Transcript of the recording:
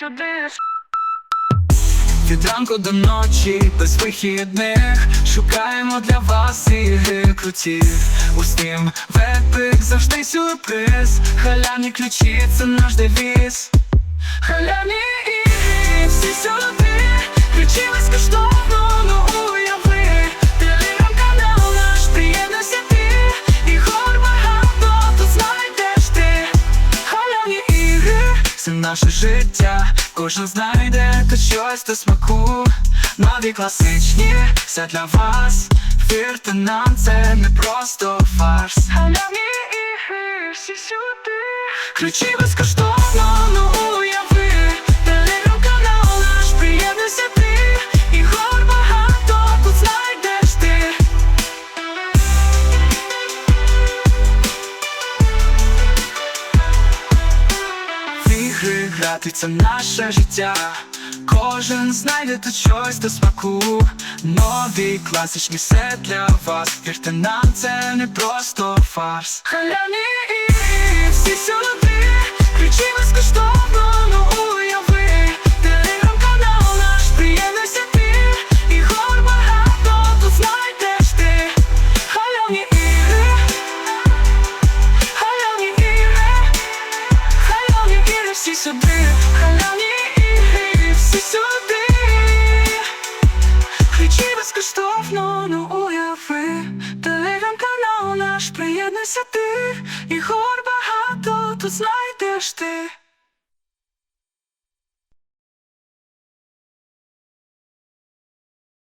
сюди. Від ранку до ночі без вихідних Шукаємо для вас ігри круті. У Steam вепик завжди сюрприз. Халявні ключі це наш девіз. Халявні ігри всі сюди. Ключі безкоштовно, це наше життя. Кожен знайде тут щось до смаку. Нові класичні, все для вас. Вірте нам, це не просто фарс. Всі сюди. Ключі безкоштовно, грати наше життя. Кожен знайде тут щось до смаку. Нові класичні все для вас. Вірте нам, це не просто фарс. Халяні і всі сюди. Ключі безкоштовно, всі сюди, халявні ігри всі сюди. Ключі безкоштовно, ну уяви. Телеграм-канал наш, приєднуйся ти. Ігор багато, тут знайдеш ти.